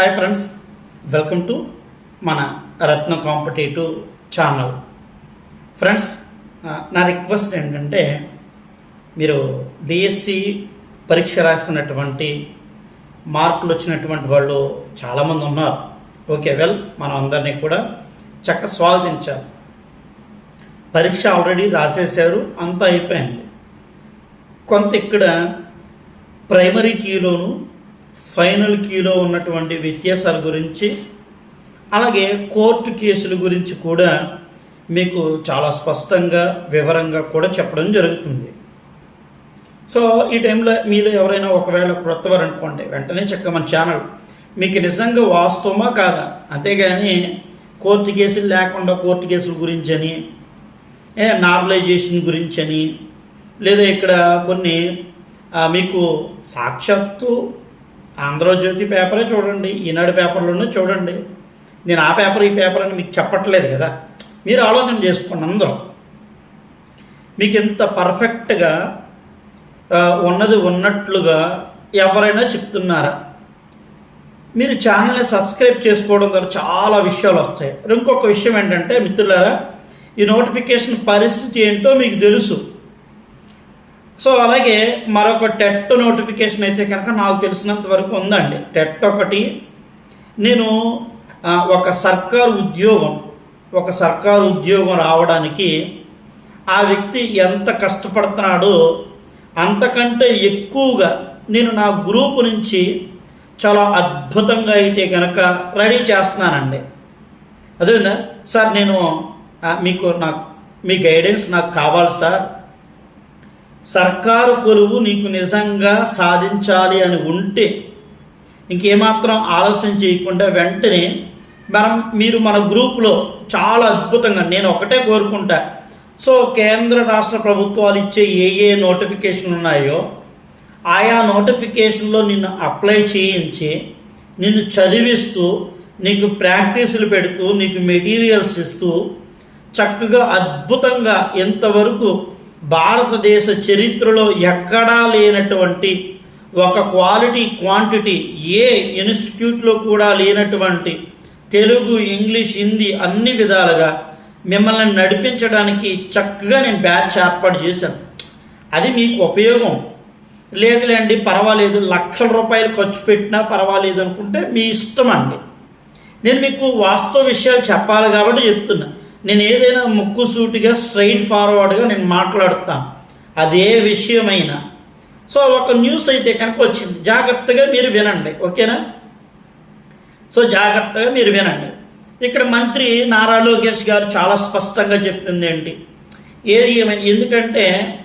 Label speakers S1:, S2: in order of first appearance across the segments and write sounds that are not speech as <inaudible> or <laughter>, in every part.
S1: Hi friends welcome to మన Ratna competitive channel friends నా request ఏంటంటే మీరు డిఎస్సి పరీక్ష రాస్తున్నటువంటి మార్కులు వచ్చినటువంటి వాళ్ళు చాలామంది ఉన్నారు ఓకే వెల్ మనం అందరినీ కూడా చక్క స్వాగతించాలి పరీక్ష ఆల్రెడీ రాసేసారు అంతా అయిపోయింది కొంత ఇక్కడ ప్రైమరీ కీలోను ఫైనల్ కీలో ఉన్నటువంటి వ్యత్యాసాల గురించి అలాగే కోర్టు కేసుల గురించి కూడా మీకు చాలా స్పష్టంగా వివరంగా కూడా చెప్పడం జరుగుతుంది. సో ఈ టైంలో మీలో ఎవరైనా ఒకవేళ క్రొత్తవారు అనుకోండి వెంటనే చెక్క మన ఛానల్. మీకు నిజంగా వాస్తవమా కాదా? అంతేగాని కోర్టు కేసులు లేకుండా కోర్టు కేసుల గురించి అని నార్మలైజేషన్ గురించి అని లేదా ఇక్కడ కొన్ని మీకు సాక్షాత్తు ఆంధ్రజ్యోతి పేపరే చూడండి ఈనాడు పేపర్లోనే చూడండి. నేను ఆ పేపర్ ఈ పేపర్ అని మీకు చెప్పట్లేదు కదా. మీరు ఆలోచన చేసుకోండి అందరూ. మీకు ఇంత పర్ఫెక్ట్గా ఉన్నది ఉన్నట్లుగా ఎవరైనా చెప్తున్నారా? మీరు ఛానల్ని సబ్స్క్రైబ్ చేసుకోవడం ద్వారా చాలా విషయాలు వస్తాయి. ఇంకొక విషయం ఏంటంటే మిత్రులారా ఈ నోటిఫికేషన్ పరిస్థితి ఏంటో మీకు తెలుసు. సో అలాగే మరొక టెట్ నోటిఫికేషన్ అయితే కనుక నాకు తెలిసినంత వరకు ఉందండి. టెట్ ఒకటి. నేను ఒక సర్కారు ఉద్యోగం ఒక సర్కారు ఉద్యోగం రావడానికి ఆ వ్యక్తి ఎంత కష్టపడుతున్నాడో అంతకంటే ఎక్కువగా నేను నా గ్రూప్ నుంచి చాలా అద్భుతంగా అయితే కనుక రెడీ చేస్తున్నానండి. అదేనా సార్ నేను మీకు నాకు మీ గైడెన్స్ నాకు కావాలి సార్. సర్కారు కొలువు నీకు నిజంగా సాధించాలి అని ఉంటే ఇంకేమాత్రం ఆలస్యం చేయకుండా వెంటనే మనం మీరు మన గ్రూప్లో చాలా అద్భుతంగా నేను ఒకటే కోరుకుంటా. సో కేంద్ర రాష్ట్ర ప్రభుత్వాలు ఇచ్చే ఏ ఏ నోటిఫికేషన్లు ఉన్నాయో ఆయా నోటిఫికేషన్లో నిన్ను అప్లై చేయించి నిన్ను చదివిస్తూ నీకు ప్రాక్టీసులు పెడుతూ నీకు మెటీరియల్స్ ఇస్తూ చక్కగా అద్భుతంగా ఎంతవరకు భారతదేశ చరిత్రలో ఎక్కడా లేనటువంటి ఒక క్వాలిటీ క్వాంటిటీ ఏ ఇన్స్టిట్యూట్లో కూడా లేనటువంటి తెలుగు ఇంగ్లీష్ హిందీ అన్ని విధాలుగా మిమ్మల్ని నడిపించడానికి చక్కగా నేను బ్యాచ్ ఏర్పాటు చేశాను. అది మీకు ఉపయోగం. లేదులేండి పర్వాలేదు లక్షల రూపాయలు ఖర్చు పెట్టినా పర్వాలేదు అనుకుంటే మీ ఇష్టం అండి. నేను మీకు వాస్తవ విషయాలు చెప్పాలి కాబట్టి చెప్తున్నా. నేను ఏదైనా ముక్కు సూటిగా స్ట్రైట్ ఫార్వర్డ్గా నేను మాట్లాడుతాను అదే విషయమైనా. సో ఒక న్యూస్ అయితే కనుక వచ్చింది. జాగ్రత్తగా మీరు వినండి. ఓకేనా? సో జాగ్రత్తగా మీరు వినండి. ఇక్కడ మంత్రి నారా లోకేష్ గారు చాలా స్పష్టంగా చెప్తుంది ఏంటి? ఏది ఏమైనా? ఎందుకంటే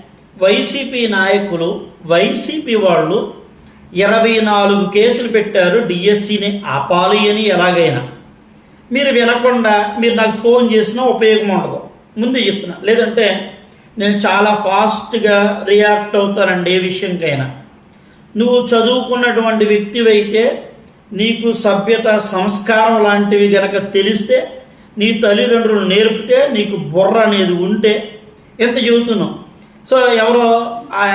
S1: వైసీపీ నాయకులు వైసీపీ వాళ్ళు ఇరవై నాలుగు కేసులు పెట్టారు. డిఎస్సిని ఆపాలి అని ఎలాగైనా. మీరు వినకుండా మీరు నాకు ఫోన్ చేసినా ఉపయోగం ఉండదు. ముందు చెప్తున్నా. లేదంటే నేను చాలా ఫాస్ట్గా రియాక్ట్ అవుతానండి ఏ విషయంకైనా. నువ్వు చదువుకున్నటువంటి వ్యక్తివైతే నీకు సభ్యత సంస్కారం లాంటివి గనక తెలిస్తే నీ తల్లిదండ్రులు నేర్పితే నీకు బుర్ర అనేది ఉంటే ఎంత చెబుతున్నావు? సో ఎవరో ఆ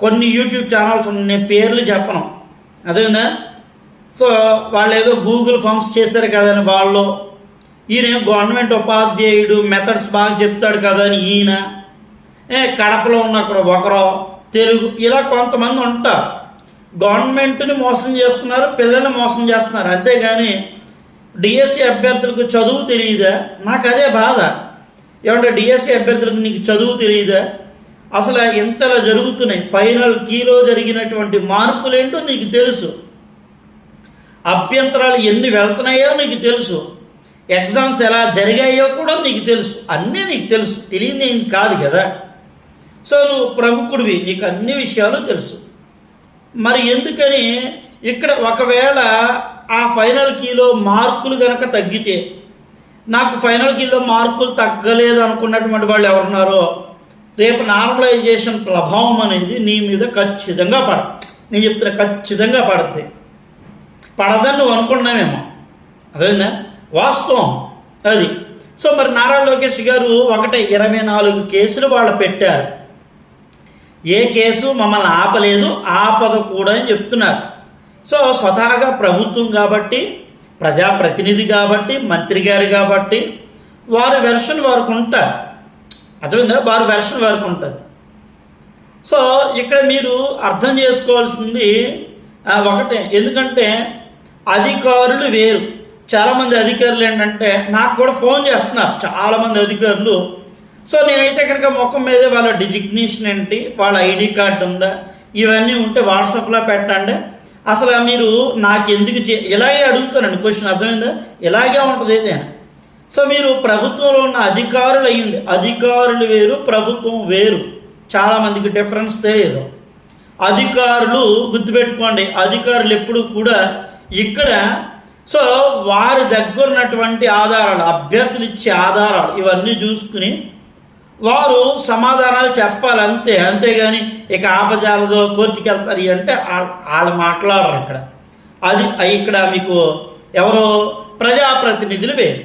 S1: కొన్ని యూట్యూబ్ ఛానల్స్ ఉన్నాయి నేను పేర్లు చెప్పను. అదేందా సో వాళ్ళు ఏదో గూగుల్ ఫామ్స్ చేశారు కదని వాళ్ళు. ఈయన గవర్నమెంట్ ఉపాధ్యాయుడు మెథడ్స్ బాగా చెప్తాడు కదా అని ఈయన. ఏ కడపలో ఉన్న ఒకరు తెలుగు ఇలా కొంతమంది ఉంటారు. గవర్నమెంట్ని మోసం చేస్తున్నారు పిల్లల్ని మోసం చేస్తున్నారు. అంతేగాని డిఎస్సి అభ్యర్థులకు చదువు తెలియదా? నాకు అదే బాధ. ఏమంటే డిఎస్సి అభ్యర్థులకు నీకు చదువు తెలియదా? అసలు ఇంతలా జరుగుతున్నాయి. ఫైనల్ కీలో జరిగినటువంటి మార్పులేంటో నీకు తెలుసు. అభ్యంతరాలు ఎన్ని వెళ్తున్నాయో నీకు తెలుసు. ఎగ్జామ్స్ ఎలా జరిగాయో కూడా నీకు తెలుసు. అన్నీ నీకు తెలుసు. తెలియని ఏం కాదు కదా. సో నువ్వు ప్రముఖుడివి. నీకు అన్ని విషయాలు తెలుసు. మరి ఎందుకని ఇక్కడ ఒకవేళ ఆ ఫైనల్ కీలో మార్కులు కనుక తగ్గితే నాకు ఫైనల్ కీలో మార్కులు తగ్గలేదు అనుకున్నటువంటి వాళ్ళు ఎవరున్నారో రేపు నార్మలైజేషన్ ప్రభావం అనేది నీ మీద ఖచ్చితంగా పడ నేను చెప్తున్నా ఖచ్చితంగా పడుతుంది పడదని నువ్వు అనుకున్నామేమో అదేందా వాస్తవం అది. సో మరి నారా లోకేష్ గారు ఒకటే ఇరవై నాలుగు కేసులు వాళ్ళు పెట్టారు. ఏ కేసు మమ్మల్ని ఆపలేదు ఆపద కూడా అని చెప్తున్నారు. సో స్వతహాగా ప్రభుత్వం కాబట్టి ప్రజాప్రతినిధి కాబట్టి మంత్రి గారు కాబట్టి వారి వెర్షన్ వారికి ఉంటారు. అర్థమైందా? వారి వెర్షన్ వారికి ఉంటుంది సో ఇక్కడ మీరు అర్థం చేసుకోవాల్సింది ఒకటే. ఎందుకంటే అధికారులు వేరు. చాలామంది అధికారులు ఏంటంటే నాకు కూడా ఫోన్ చేస్తున్నారు. చాలామంది అధికారులు. సో నేనైతే కనుక ముఖం మీదే వాళ్ళ డిజిగ్నేషన్ ఏంటి వాళ్ళ ఐడి కార్డు ఉందా ఇవన్నీ ఉంటే వాట్సాప్లో పెట్టండి. అసలు మీరు నాకు ఎందుకు చే ఇలాగే అడుగుతానండి క్వశ్చన్ అర్థమైందా? ఇలాగే ఉంటుంది ఏదైనా. సో మీరు ప్రభుత్వంలో ఉన్న అధికారులు అయ్యింది అధికారులు వేరు ప్రభుత్వం వేరు. చాలామందికి డిఫరెన్స్ తెలియదు అధికారులు గుర్తుపెట్టుకోండి అధికారులు ఎప్పుడు కూడా ఇక్కడ సో వారి దగ్గర ఉన్నటువంటి ఆధారాలు అభ్యర్థులు ఇచ్చే ఆధారాలు ఇవన్నీ చూసుకుని వారు సమాధానాలు చెప్పాలి అంతే అంతేగాని ఇక ఆపజాలదో కోర్టుకి వెళ్తారు అంటే వాళ్ళు మాట్లాడరు ఇక్కడ. అది ఇక్కడ మీకు ఎవరో ప్రజాప్రతినిధులు వేరు.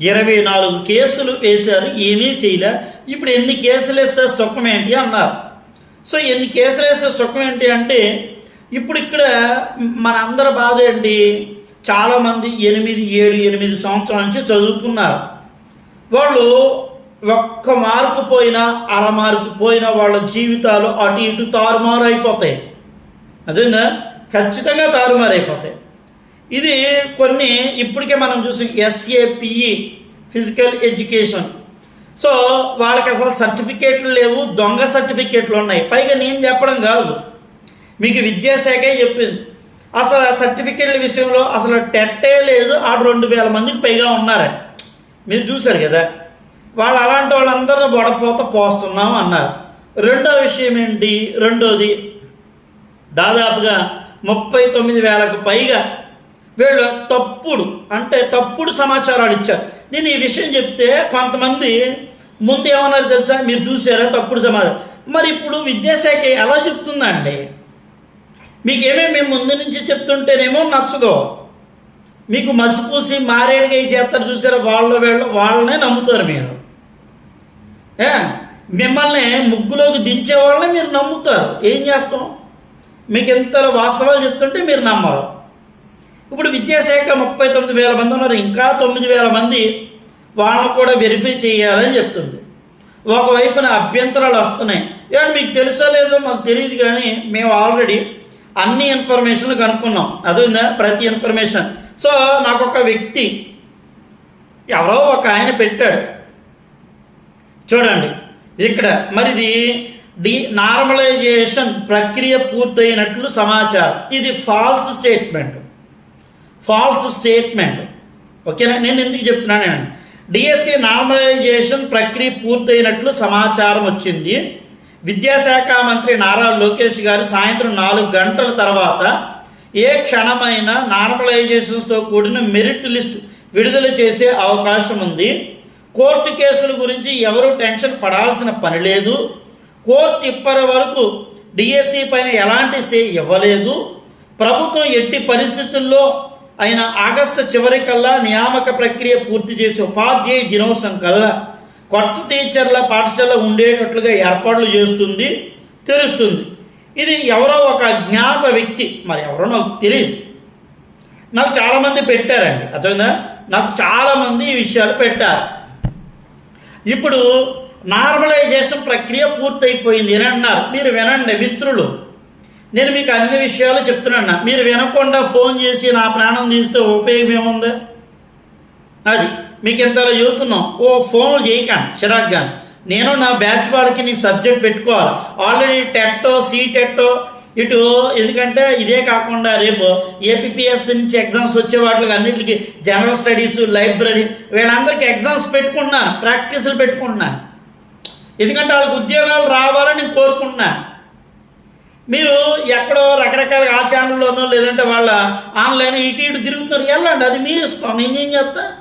S1: ఇరవై నాలుగు కేసులు వేశారు ఏమీ చేయలే. ఇప్పుడు ఎన్ని కేసులు వేస్తే సుఖం ఏంటి అన్నారు. సో ఎన్ని కేసులు వేస్తే సుఖం ఏంటి అంటే ఇప్పుడు ఇక్కడ మన అందరి బాధ ఏంటి? చాలామంది ఎనిమిది ఏడు ఎనిమిది సంవత్సరాల నుంచి చదువుకున్నారు వాళ్ళు ఒక్క మార్కు పోయినా అర మార్కు పోయినా వాళ్ళ జీవితాలు అటు ఇటు తారుమారు అయిపోతాయి అదేందా? ఖచ్చితంగా తారుమారు అయిపోతాయి ఇది కొన్ని ఇప్పటికే మనం చూసి ఎస్ఏపిఈ ఫిజికల్ ఎడ్యుకేషన్. సో వాళ్ళకి అసలు సర్టిఫికేట్లు లేవు దొంగ సర్టిఫికేట్లు ఉన్నాయి. పైగా నేను చెప్పడం కాదు. మీకు విద్యాశాఖే చెప్పింది. అసలు ఆ సర్టిఫికేట్ల విషయంలో అసలు టెట్టే లేదు ఆ రెండు వేల మందికి పైగా ఉన్నారు. మీరు చూశారు కదా. వాళ్ళు అలాంటి వాళ్ళందరూ వడపోత పోస్తున్నాం అన్నారు. రెండో విషయం ఏంటి? రెండోది దాదాపుగా ముప్పై తొమ్మిది వేలకు పైగా వీళ్ళు తప్పుడు అంటే తప్పుడు సమాచారాలు ఇచ్చారు. నేను ఈ విషయం చెప్తే కొంతమంది ముందు ఏమన్నారు తెలుసా? మీరు చూసారా తప్పుడు సమాచారం. మరి ఇప్పుడు విద్యాశాఖ ఎలా చెప్తుందండి? మీకు ఏమేమి మేము ముందు నుంచి చెప్తుంటేనేమో నచ్చదో. మీకు మసిపూసి మారేడుగా చేస్తారు చూసారా? వాళ్ళ వీళ్ళు వాళ్ళనే నమ్ముతారు మీరు. ఏ? మిమ్మల్ని ముగ్గులోకి దించే వాళ్ళని మీరు నమ్ముతారు. ఏం చేస్తాం? మీకు ఎంత వాస్తవాలు చెప్తుంటే మీరు నమ్మరు. ఇప్పుడు విద్యాశాఖ ముప్పై తొమ్మిది వేల మంది ఉన్నారు. ఇంకా తొమ్మిది వేల మంది వాళ్ళని కూడా వెరిఫై చేయాలని చెప్తుంది. ఒకవైపున అభ్యంతరాలు వస్తున్నాయి. ఏమంటే మీకు తెలుసా లేదో మాకు తెలియదు కానీ మేము ఆల్రెడీ అన్ని ఇన్ఫర్మేషన్లు కనుక్కున్నాం. అదుందా ప్రతి ఇన్ఫర్మేషన్. సో నాకు ఒక వ్యక్తి ఎవరో ఒక ఆయన పెట్టాడు. చూడండి. ఇక్కడ మరిది డి నార్మలైజేషన్ ప్రక్రియ పూర్తయినట్లు సమాచారం. ఇది ఫాల్స్ స్టేట్మెంట్. False statement. ఓకేనా? నేను ఎందుకు చెప్తున్నానండి? డిఎస్సి నార్మలైజేషన్ ప్రక్రియ పూర్తయినట్లు సమాచారం వచ్చింది. విద్యాశాఖ మంత్రి నారా లోకేష్ గారు సాయంత్రం నాలుగు గంటల తర్వాత ఏ క్షణమైన నార్మలైజేషన్స్తో కూడిన మెరిట్ లిస్ట్ విడుదల చేసే అవకాశం ఉంది. కోర్టు కేసుల గురించి ఎవరు టెన్షన్ పడాల్సిన పని లేదు. కోర్టు ఇప్పటి వరకు డిఎస్సి పైన ఎలాంటి స్టే ఇవ్వలేదు. ప్రభుత్వం ఎట్టి పరిస్థితుల్లో అయిన ఆగస్టు చివరికల్లా నియామక ప్రక్రియ పూర్తి చేసి ఉపాధ్యాయ దినోత్సవం కల్లా కొత్త టీచర్ల పాఠశాల ఉండేటట్లుగా ఏర్పాట్లు చేస్తుంది తెలుస్తుంది. ఇది ఎవరో ఒక అజ్ఞాత వ్యక్తి మరి ఎవరో నాకు తెలియదు నాకు చాలామంది పెట్టారండి అర్థమైందా? నాకు చాలామంది ఈ విషయాలు పెట్టారు. ఇప్పుడు నార్మలైజేషన్ ప్రక్రియ పూర్తయిపోయింది అని అన్నారు మీరు వినండి మిత్రులు. నేను మీకు అన్ని విషయాలు చెప్తున్నాను. మీరు వినకుండా ఫోన్ చేసి నా ప్రాణం తీస్తే ఉపయోగం ఏముంది? అది. మీకు ఇంతలో చెబుతున్నాం ఓ ఫోన్లు చేయకండి చిరాగ్గా నేను నా బ్యాచ్ వాళ్ళకి నీకు సబ్జెక్ట్ పెట్టుకోవాలి? ఆల్రెడీ టెట్టో సీటెట్టో ఇటు ఎందుకంటే ఇదే కాకుండా రేపు ఏపీఎస్ నుంచి ఎగ్జామ్స్ వచ్చే వాటికి అన్నింటికి జనరల్ స్టడీస్ లైబ్రరీ వీళ్ళందరికీ ఎగ్జామ్స్ పెట్టుకున్నా ప్రాక్టీసులు పెట్టుకుంటున్నా. ఎందుకంటే వాళ్ళకి ఉద్యోగాలు రావాలని నేను కోరుకుంటున్నా. మీరు ఎక్కడో రకరకాల ఆ ఛానల్లోనో లేదంటే వాళ్ళ ఆన్లైన్ ఇటు ఇటు తిరుగుతున్నారు. వెళ్ళండి అది మీ ఇష్టం నేనేం చెప్తాను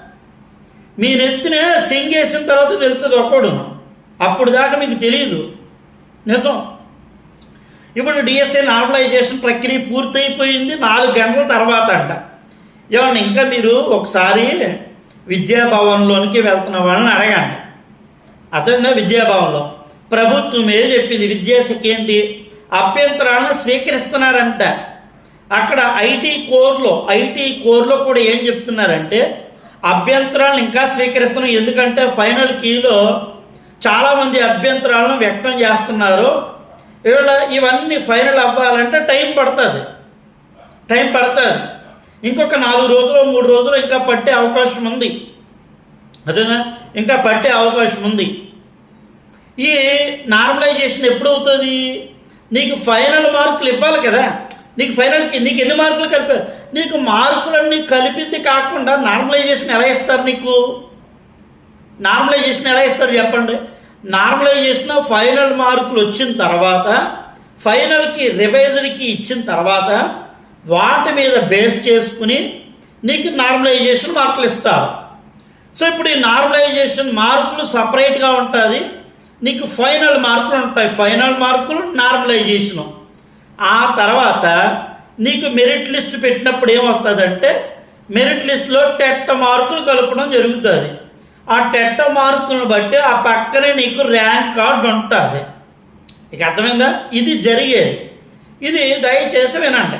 S1: మీ నెత్తిన సెంగేసిన తర్వాత తెలుస్తుంది ఒకడు అప్పుడు దాకా మీకు తెలియదు నిజం. ఇప్పుడు డిఎస్ఏ నార్మలైజేషన్ ప్రక్రియ పూర్తయిపోయింది నాలుగు గంటల తర్వాత అంట ఏమన్నా ఇంకా మీరు ఒకసారి విద్యాభవన్లోనికి వెళ్తున్న వాళ్ళని అడగండి. అతను విద్యాభవన్లో. ప్రభుత్వమే చెప్పింది విద్యాశాఖ ఏంటి? అభ్యంతరాలను స్వీకరిస్తున్నారంట. అక్కడ ఐటీ కోర్లో ఐటీ కోర్లో కూడా ఏం చెప్తున్నారంటే అభ్యంతరాలను ఇంకా స్వీకరిస్తున్నాం ఎందుకంటే ఫైనల్ కీలో చాలామంది అభ్యంతరాలను వ్యక్తం చేస్తున్నారు. ఇవాళ ఇవన్నీ ఫైనల్ అవ్వాలంటే టైం పడుతుంది. టైం పడుతుంది. ఇంకొక నాలుగు రోజులు మూడు రోజులు ఇంకా పట్టే అవకాశం ఉంది. అదేనా? ఇంకా పట్టే అవకాశం ఉంది. ఈ నార్మలైజేషన్ ఎప్పుడు అవుతుంది నీకు ఫైనల్ మార్కులు ఇవ్వాలి కదా. నీకు ఫైనల్కి నీకు ఎన్ని మార్కులు కలిపారు? నీకు మార్కులన్నీ కలిపింది కాకుండా నార్మలైజేషన్ ఎలా ఇస్తారు నీకు? నార్మలైజేషన్ ఎలా ఇస్తారు చెప్పండి. నార్మలైజేషన్ ఫైనల్ మార్కులు వచ్చిన తర్వాత ఫైనల్కి రివైజర్కి ఇచ్చిన తర్వాత వాటి మీద బేస్ చేసుకుని నీకు నార్మలైజేషన్ మార్కులు ఇస్తారు. సో ఇప్పుడు ఈ నార్మలైజేషన్ మార్కులు సపరేట్గా ఉంటుంది నీకు ఫైనల్ మార్కులు ఉంటాయి. ఫైనల్ మార్కులు నార్మలైజేషను ఆ తర్వాత నీకు మెరిట్ లిస్ట్ పెట్టినప్పుడు ఏమొస్తుందంటే మెరిట్ లిస్ట్లో టెట్ట మార్కులు కలపడం జరుగుతుంది. ఆ టెట్ట మార్కులను బట్టి ఆ పక్కనే నీకు ర్యాంక్ కార్డు ఉంటుంది. ఇక అర్థమైందా? ఇది జరిగేది. ఇది దయచేసి వినండి.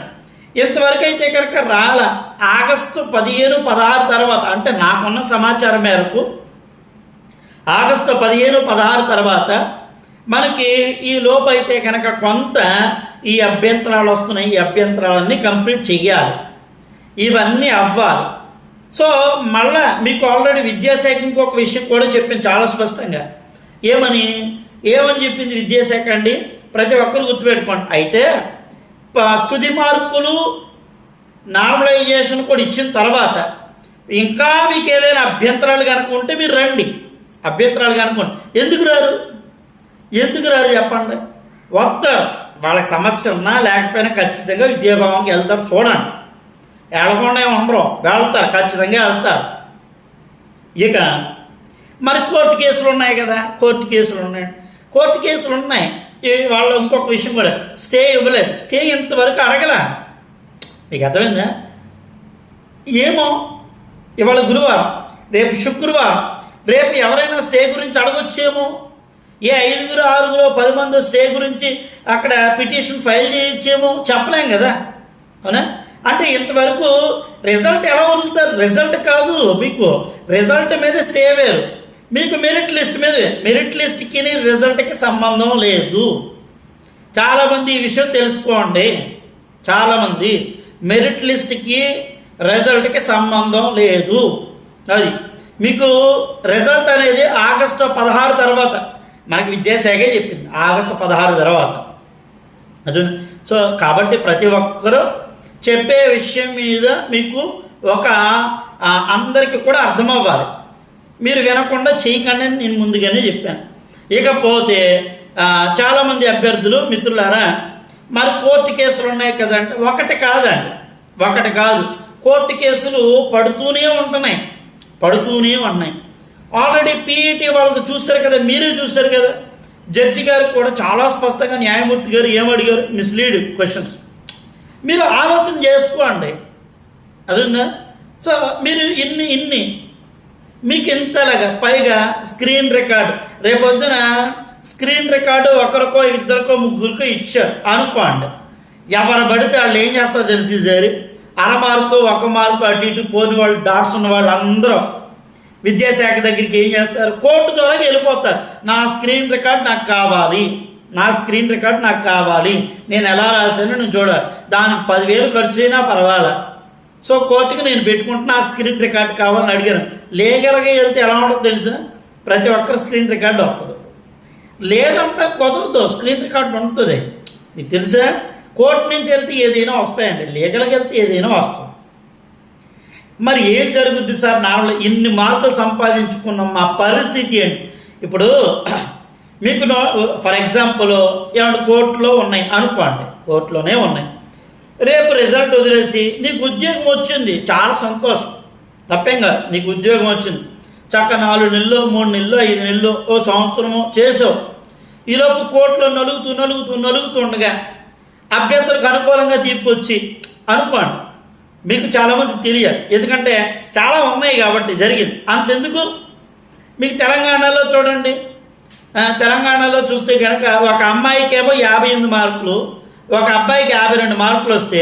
S1: ఇంతవరకు అయితే కనుక రాల ఆగస్టు పదిహేను పదహారు తర్వాత అంటే నాకున్న సమాచారం మేరకు ఆగస్టు పదిహేను పదహారు తర్వాత మనకి ఈ లోపైతే కనుక కొంత ఈ అభ్యంతరాలు వస్తున్నాయి ఈ అభ్యంతరాలన్నీ కంప్లీట్ చెయ్యాలి. ఇవన్నీ అవ్వాలి. సో మళ్ళా మీకు ఆల్రెడీ విద్యాశాఖ ఇంకొక విషయం కూడా చెప్పింది చాలా స్పష్టంగా. ఏమని? ఏమని చెప్పింది విద్యాశాఖ అండి? ప్రతి ఒక్కరు గుర్తుపెట్టుకోండి. అయితే ప- తుది మార్కులు నార్మలైజేషన్ కూడా ఇచ్చిన తర్వాత ఇంకా మీకు ఏదైనా అభ్యంతరాలు కనుక ఉంటే మీరు రండి. అభ్యంతరాలు కనుక్కోండి ఎందుకు రారు? ఎందుకు రారు చెప్పండి? వస్తారు వాళ్ళకి సమస్య ఉన్నా లేకపోయినా ఖచ్చితంగా విద్యాభవన్కి వెళ్తారు చూడండి. వెళ్ళకుండా ఉండరు. వెళ్తారు. ఖచ్చితంగా వెళ్తారు. ఇక మరి కోర్టు కేసులు ఉన్నాయి కదా? కోర్టు కేసులు ఉన్నాయి. కోర్టు కేసులు ఉన్నాయి. వాళ్ళు ఇంకొక విషయం కూడా. స్టే ఇవ్వలేదు. స్టే ఇంతవరకు అడగల. మీకు అర్థమైందా? ఏమో ఇవాళ గురువారం రేపు శుక్రవారం రేపు ఎవరైనా స్టే గురించి అడగొచ్చేమో? ఏ ఐదుగురు ఆరుగురు పది మంది స్టే గురించి అక్కడ పిటిషన్ ఫైల్ చేయొచ్చేమో చెప్పలేం కదా? అవునా? అంటే ఇంతవరకు రిజల్ట్ ఎలా వదులుతారు రిజల్ట్ కాదు మీకు. రిజల్ట్ మీద స్టే వేరు. మీకు మెరిట్ లిస్ట్ మీద మెరిట్ లిస్ట్కి రిజల్ట్కి సంబంధం లేదు. చాలామంది ఈ విషయం తెలుసుకోండి. చాలామంది మెరిట్ లిస్ట్కి రిజల్ట్కి సంబంధం లేదు. అది మీకు రిజల్ట్ అనేది ఆగస్టు పదహారు తర్వాత మనకి విద్యాశాఖే చెప్పింది. ఆగస్టు పదహారు తర్వాత. అదే సో కాబట్టి ప్రతి ఒక్కరూ చెప్పే విషయం మీద మీకు ఒక అందరికీ కూడా అర్థమవ్వాలి. మీరు వినకుండా చేయకండి అని నేను ముందుగానే చెప్పాను. ఇకపోతే చాలామంది అభ్యర్థులు మిత్రులారా మరి కోర్టు కేసులు ఉన్నాయి కదంటే ఒకటి కాదండి. ఒకటి కాదు. కోర్టు కేసులు పడుతూనే ఉంటున్నాయి. పడుతూనే ఉన్నాయి. ఆల్రెడీ పీఈటీ వాళ్ళతో చూస్తారు కదా మీరే చూస్తారు కదా. జడ్జి గారు కూడా చాలా స్పష్టంగా న్యాయమూర్తి గారు ఏమడిగారు? మిస్లీడ్ క్వశ్చన్స్ మీరు ఆలోచన చేసుకోండి. అదుందా సో మీరు ఇన్ని ఇన్ని. మీకు ఇంతలాగా పైగా స్క్రీన్ రికార్డు రేపొద్దున స్క్రీన్ రికార్డు ఒకరికో ఇద్దరికో ముగ్గురికో ఇచ్చారు. అనుకోండి. ఎవరు పడితే వాళ్ళు ఏం చేస్తారో తెలిసి సరే. అర మార్కు ఒక మార్కు అటు ఇటు పోని వాళ్ళు డాట్స్ ఉన్న వాళ్ళు అందరూ. విద్యాశాఖ దగ్గరికి ఏం చేస్తారు? కోర్టు ద్వారా వెళ్ళిపోతారు. నా స్క్రీన్ రికార్డ్ నాకు కావాలి. నా స్క్రీన్ రికార్డ్ నాకు కావాలి. నేను ఎలా రాశానో నేను చూడాలి దానికి పదివేలు ఖర్చు అయినా పర్వాలా? సో కోర్టుకి నేను పెట్టుకుంటున్నా ఆ స్క్రీన్ రికార్డ్ కావాలని అడిగాను. లీగల్గా వెళ్తే ఎలా ఉంటుందో తెలుసా? ప్రతి ఒక్కరి స్క్రీన్ రికార్డు ఒప్పదు లేదంటే కుదరదు. స్క్రీన్ రికార్డు ఉంటుంది. మీకు తెలుసా? కోర్టు నుంచి వెళ్తే ఏదైనా వస్తాయండి. లీగల్కి వెళ్తే ఏదైనా వస్తుంది. మరి ఏం జరుగుద్ది సార్? నార్మల్ ఇన్ని మార్కులు సంపాదించుకున్నాం మా పరిస్థితి ఏంటి? ఇప్పుడు <clears throat> మీకు ఫర్ ఎగ్జాంపుల్ ఏమన్నా కోర్టులో ఉన్నాయి అనుకోండి. కోర్టులోనే ఉన్నాయి. రేపు రిజల్ట్ వదిలేసి నీకు ఉద్యోగం వచ్చింది. చాలా సంతోషం. తప్పేం కాదు. నీకు ఉద్యోగం వచ్చింది. చక్క నాలుగు నెలలు మూడు నెలలు ఐదు నెలలు ఓ సంవత్సరము చేసావు. ఈలోపు కోర్టులో నలుగుతూ నలుగుతూ నలుగుతుండగా అభ్యర్థులకు అనుకూలంగా తీర్పు వచ్చి అనుకోండి. మీకు చాలామంది తెలియదు ఎందుకంటే చాలా ఉన్నాయి కాబట్టి జరిగింది. అంతెందుకు? మీకు తెలంగాణలో చూడండి. తెలంగాణలో చూస్తే కనుక ఒక అమ్మాయికి ఏమో యాభై ఎనిమిది మార్కులు ఒక అబ్బాయికి యాభై రెండు మార్కులు వస్తే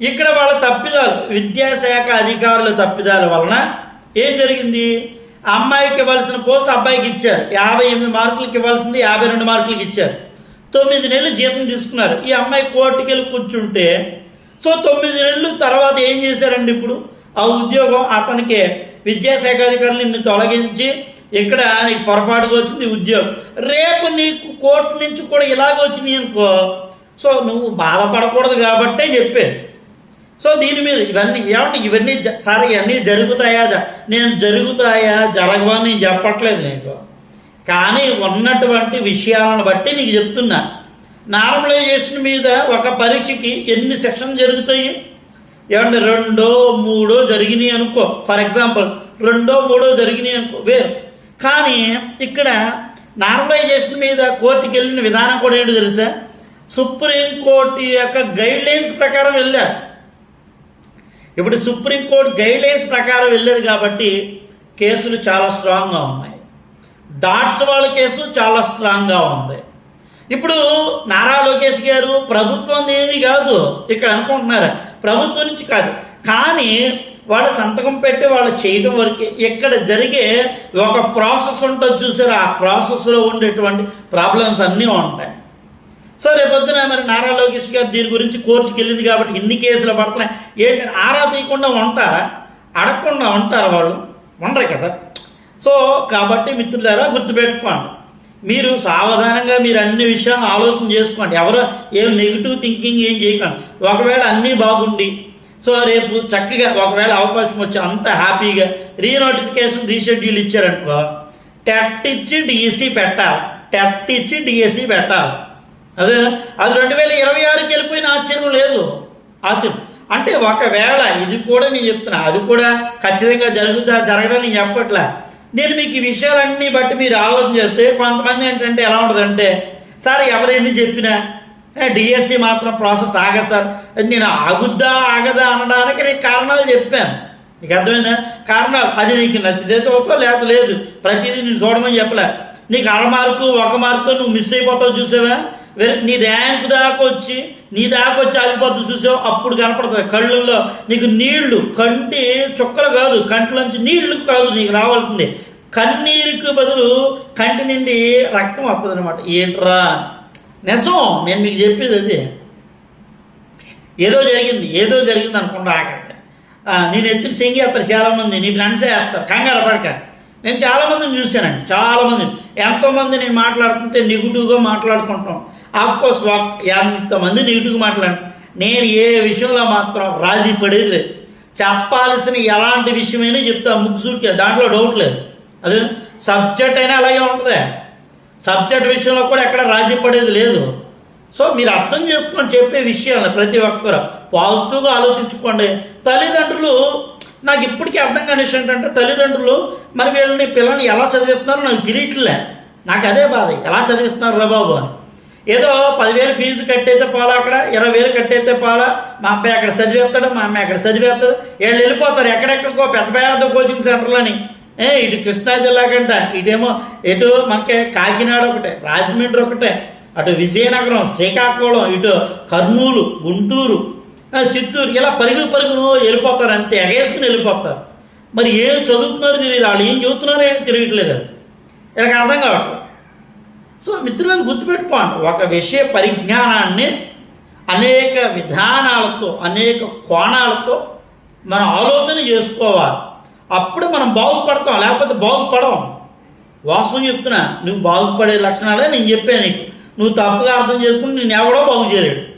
S1: ఇక్కడ వాళ్ళ తప్పిదాలు విద్యాశాఖ అధికారుల తప్పిదాల వలన ఏం జరిగింది? ఆ అమ్మాయికి ఇవ్వాల్సిన పోస్ట్ అబ్బాయికి ఇచ్చారు. యాభై ఎనిమిది మార్కులకి ఇవ్వాల్సింది యాభై రెండు మార్కులకి ఇచ్చారు. తొమ్మిది నెలలు జీతం తీసుకున్నారు. ఈ అమ్మాయి కోర్టుకి వెళ్ళి కూర్చుంటే సో తొమ్మిది నెలలు తర్వాత ఏం చేశారండి ఇప్పుడు? ఆ ఉద్యోగం అతనికి విద్యాశాఖ అధికారులు నిన్ను తొలగించి ఇక్కడ నీకు పొరపాటుగా వచ్చింది ఉద్యోగం. రేపు నీకు కోర్టు నుంచి కూడా ఇలాగ వచ్చినాయి అనుకో సో నువ్వు బాధపడకూడదు కాబట్టే చెప్పాను. సో దీని మీద ఇవన్నీ ఏమంటే ఇవన్నీ సరే ఇవన్నీ జరుగుతాయా నేను జరుగుతాయా జరగవని నేను చెప్పట్లేదు నీకు. కానీ ఉన్నటువంటి విషయాలను బట్టి నీకు చెప్తున్నా. నార్మలైజేషన్ మీద ఒక పరీక్షకి ఎన్ని సెక్షన్లు జరుగుతాయి? ఏమంటే రెండో మూడో జరిగినాయి అనుకో. ఫర్ ఎగ్జాంపుల్ రెండో మూడో జరిగినాయి అనుకో. వేరు. కానీ ఇక్కడ నార్మలైజేషన్ మీద కోర్టుకి వెళ్ళిన విధానం కూడా ఏంటో తెలుసా? సుప్రీంకోర్టు యొక్క గైడ్లైన్స్ ప్రకారం వెళ్ళారు ఇప్పుడు సుప్రీంకోర్టు గైడ్లైన్స్ ప్రకారం వెళ్ళారు కాబట్టి కేసులు చాలా స్ట్రాంగ్గా ఉన్నాయి. డాట్స్ వాళ్ళ కేసు చాలా స్ట్రాంగ్గా ఉంది ఇప్పుడు నారా లోకేష్ గారు ప్రభుత్వం ఏమి కాదు. ఇక్కడ అనుకుంటున్నారు? ప్రభుత్వం నుంచి కాదు. కానీ వాళ్ళు సంతకం పెట్టి వాళ్ళు చేయడం వరకే ఇక్కడ జరిగే ఒక ప్రాసెస్ ఉంటుంది చూసారు? ఆ ప్రాసెస్లో ఉండేటువంటి ప్రాబ్లమ్స్ అన్నీ ఉంటాయి. సో రేపొద్దున మరి నారా లోకేష్ గారు దీని గురించి కోర్టుకి వెళ్ళింది కాబట్టి ఇన్ని కేసులు పడుతున్నాయి. ఏంటి? ఆరా తీయకుండా ఉంటారా? అడగకుండా ఉంటారా వాళ్ళు? ఉండరు కదా. సో కాబట్టి మిత్రులారా గుర్తుపెట్టుకోండి. మీరు సావధానంగా మీరు అన్ని విషయాలు ఆలోచన చేసుకోండి. ఎవరో ఏం నెగిటివ్ థింకింగ్ ఏం చేయకండి. ఒకవేళ అన్నీ బాగుండి సో రేపు చక్కగా ఒకవేళ అవకాశం వచ్చి అంత హ్యాపీగా రీనోటిఫికేషన్ రీషెడ్యూల్ ఇచ్చారనుకో టెట్ ఇచ్చి డిఎస్సి పెట్టాలి. టెట్ ఇచ్చి డిఎస్సి పెట్టాలి. అదే అది రెండు వేల ఇరవై ఆరుకి వెళ్ళిపోయిన ఆశ్చర్యం లేదు. ఆశ్చర్యం. అంటే ఒకవేళ ఇది కూడా నేను చెప్తున్నా అది కూడా ఖచ్చితంగా జరుగుతా జరగదని నేను చెప్పట్లే. నేను మీకు ఈ విషయాలన్నీ బట్టి మీరు ఆలోచన చేస్తే కొంతమంది ఏంటంటే ఎలా ఉంటుందంటే సార్ ఎవరైనా చెప్పినా డిఎస్సి మాత్రం ప్రాసెస్ ఆగదు సార్. నేను ఆగుద్దా ఆగదా అనడానికి నేను కారణాలు చెప్పాను. నీకు అర్థమైందా? కారణాలు. అది నీకు నచ్చితే చూస్తావు లేకపోతే లేదు. ప్రతిదీ నేను చూడమని చెప్పలే. నీకు అర మార్కు ఒక మార్కుతో నువ్వు మిస్ అయిపోతావు చూసావా? నీ ర్యాంక్ దాకా వచ్చి నీ దాకా వచ్చి ఆగిపోతుంది చూసావు అప్పుడు కనపడుతుంది. కళ్ళల్లో నీకు నీళ్ళు కంటి చుక్కలు కాదు కంటిలోంచి నీళ్ళు కాదు నీకు రావాల్సింది. కన్నీరుకి బదులు కంటి నుండి రక్తం వస్తుంది అనమాట ఏంట్రా? నిజం నేను మీకు చెప్పేది అది. ఏదో జరిగింది ఏదో జరిగింది అనుకుంటా ఆఖరికి నేను ఎత్తిన సింగి వేస్తారు చాలామంది నీ ఫ్రెండ్సే వేస్తారు కంగారు పడక. నేను చాలామందిని చూశానండి చాలామంది ఎంతోమంది నేను మాట్లాడుతుంటే నిగుడుగా మాట్లాడుకుంటాం ఆఫ్ కోర్స్ ఎంతమంది నీటుగా మాట్లాడు నేను ఏ విషయంలో మాత్రం రాజీ పడేది లేదు. చెప్పాల్సిన ఎలాంటి విషయమైనా చెప్తా ముగ్గుసూటికే దాంట్లో డౌట్ లేదు. అదే సబ్జెక్ట్ అయినా అలాగే ఉంటుంది. సబ్జెక్ట్ విషయంలో కూడా ఎక్కడ రాజీ పడేది లేదు. సో మీరు అర్థం చేసుకొని చెప్పే విషయాలు ప్రతి ఒక్కరు పాజిటివ్గా ఆలోచించుకోండి. తల్లిదండ్రులు నాకు ఇప్పటికీ అర్థం కాని విషయం ఏంటంటే తల్లిదండ్రులు మరి వీళ్ళని పిల్లల్ని ఎలా చదివిస్తున్నారో నాకు తెలియట్లే. నాకు అదే బాధ. ఎలా చదివిస్తున్నారు రా బాబు అని. ఏదో పదివేలు ఫీజు కట్టయితే పోలా అక్కడ ఇరవై వేలు కట్టయితే పోలా. మా అబ్బాయి అక్కడ చదివేస్తాడు మా అమ్మాయి అక్కడ చదివేస్తుంది వీళ్ళు వెళ్ళిపోతారు ఎక్కడెక్కడికో పెద్ద పెద్ద కోచింగ్ సెంటర్లని. ఏ ఇటు కృష్ణా జిల్లా కంట ఇటేమో ఎటు మనకి కాకినాడ ఒకటే రాజమండ్రి ఒకటే అటు విజయనగరం శ్రీకాకుళం ఇటు కర్నూలు గుంటూరు చిత్తూరు ఇలా పరుగు పరుగును వెళ్ళిపోతారు అంతే ఎగేసుకుని వెళ్ళిపోతారు. మరి ఏం చదువుతున్నారో తెలియదు వాళ్ళు ఏం చదువుతున్నారో ఏం తెలియట్లేదు వాళ్ళకి. వీళ్ళకి అర్థం కావట్లేదు. సో మిత్రులను గుర్తుపెట్టుకోండి ఒక విషయ పరిజ్ఞానాన్ని అనేక విధానాలతో అనేక కోణాలతో మనం ఆలోచన చేసుకోవాలి. అప్పుడు మనం బాగుపడతాం లేకపోతే బాగుపడం వాస్తవం చెప్తున్నా నువ్వు బాగుపడే లక్షణాలే నేను చెప్పాను నీకు. నువ్వు తప్పుగా అర్థం చేసుకుని నేను ఎవడో బాగు చేయలేడు.